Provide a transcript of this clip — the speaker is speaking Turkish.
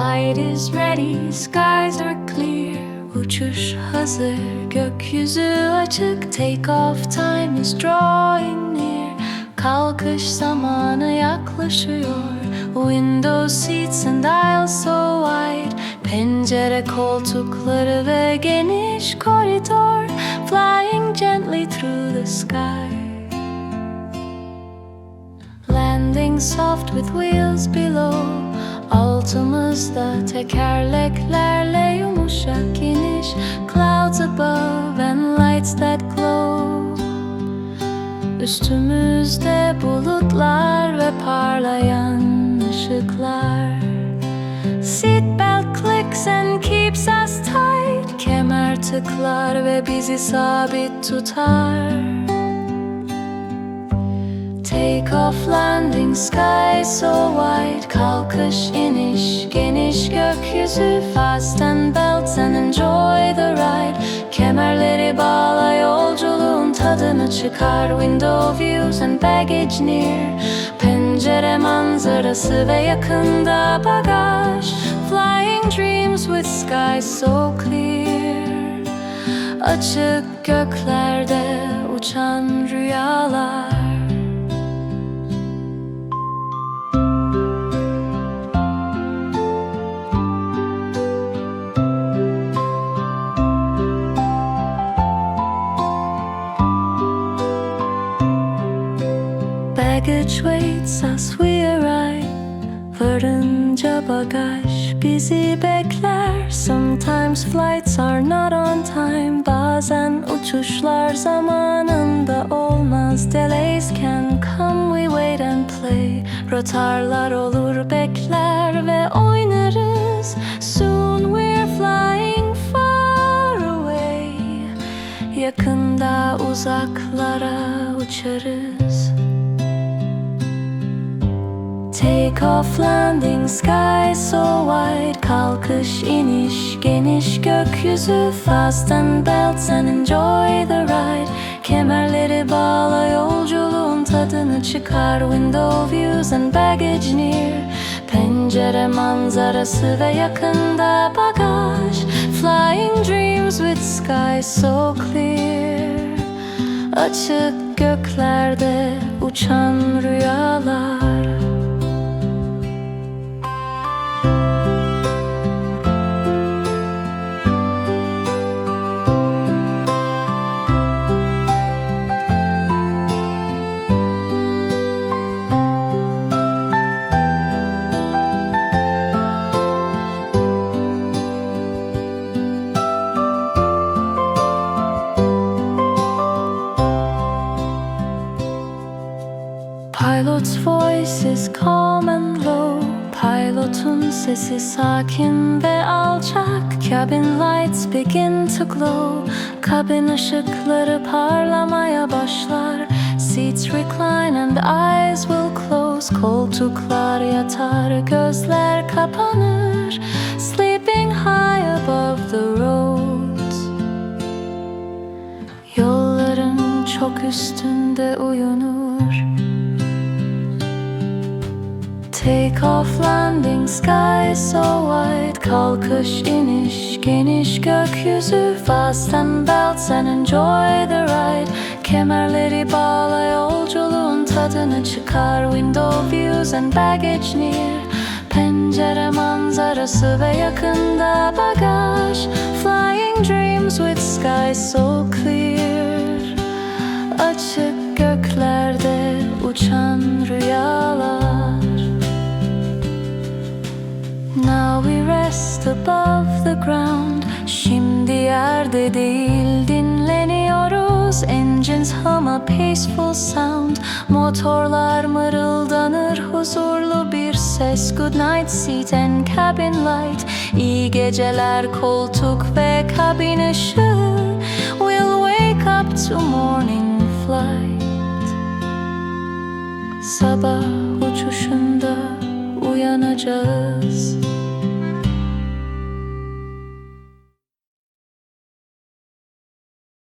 Flight is ready, skies are clear. Uçuş hazır, gökyüzü açık. Take off time is drawing near. Kalkış zamanı yaklaşıyor. Window seats and aisles so wide. Pencere koltukları ve geniş koridor. Flying gently through the sky. Landing soft with wheels below Altımızda tekerleklerle yumuşak iniş. Clouds above and lights that glow. Üstümüzde bulutlar ve parlayan ışıklar. Seatbelt clicks and keeps us tight. Kemer tıklar ve bizi sabit tutar Take off landing sky so wide. Kalkış iniş geniş gökyüzü. Fasten belts and enjoy the ride. Kemerleri bağla yolculuğun tadını çıkar. Window views and baggage near. Pencere manzarası ve yakında bagaj. Flying dreams with sky so clear. Açık göklerde uçan rüyalar Baggage waits as we arrive. Varınca bagaj bizi bekler Sometimes flights are not on time. Bazen uçuşlar zamanında olmaz. Delays can come we wait and play. Rotarlar olur bekler ve oynarız. Soon we're flying far away. Yakında uzaklara uçarız Take off landing sky so wide. Kalkış iniş geniş gökyüzü. Fasten belts and enjoy the ride. Kemerleri bağla yolculuğun tadını çıkar. Window views and baggage near. Pencere manzarası ve yakında bagaj. Flying dreams with sky so clear. Açık göklerde uçan rüyalar Pilot's voice is calm and low. Pilotun sesi sakin ve alçak. Cabin lights begin to glow. Kabin ışıkları parlamaya başlar. Seats recline and eyes will close. Koltuklar yatar, gözler kapanır. Sleeping high above the roads Yolların çok üstünde uyunur Take off landing sky so wide. Kalkış iniş geniş gökyüzü. Fasten belts and enjoy the ride. Kemerleri bağla yolculuğun tadını çıkar. Window views and baggage near. Pencere manzarası ve yakında bagaj. Flying dreams with sky so clear. Açık göklerde uçan rüyalar Now we rest above the ground. Şimdi yerde değil dinleniyoruz. Engines hum a peaceful sound. Motorlar mırıldanır huzurlu bir ses. Good night seat and cabin light. İyi geceler koltuk ve kabin ışığı. We'll wake up to morning flight. Sabah uçuşunda uyanacağız